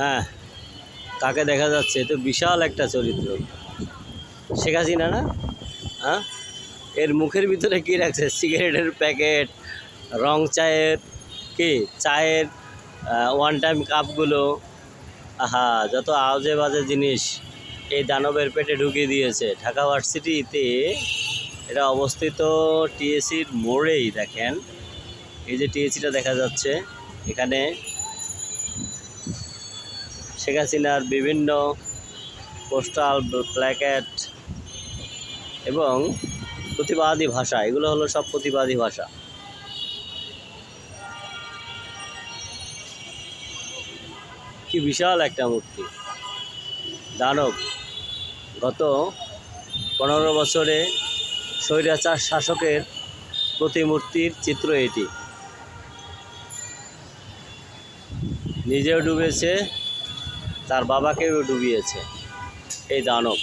হ্যাঁ কাকে দেখা যাচ্ছে। তো বিশাল একটা চরিত্র। শেখ হাসিনা না? হ্যাঁ? এর মুখের ভিতরে কি রাখছে? সিগারেটের প্যাকেট, রং চায়ের, কি? চায়ের ওয়ান টাইম কাপগুলো। আহা, যত আজে বাজে জিনিস এই দানবের পেটে ঢুকিয়ে দিয়েছে। ঢাকা ভার্সিটিতে এটা অবস্থিত টিএসির মোড়েই, দেখেন। এই যে টিএসিটা দেখা যাচ্ছে, এখানে শেখ হাসিনার বিভিন্ন পোস্টাল প্ল্যাকেট এবং প্রতিবাদী ভাষা, এগুলো হলো সব প্রতিবাদী ভাষা। কি বিশাল একটা মূর্তি। দানব গত পনেরো বছরে স্বৈরাচার শাসকের প্রতিমূর্তির চিত্র এটি। নিজেও ডুবেছে তার বাবাকেও ডুবিয়েছে। এই দানব।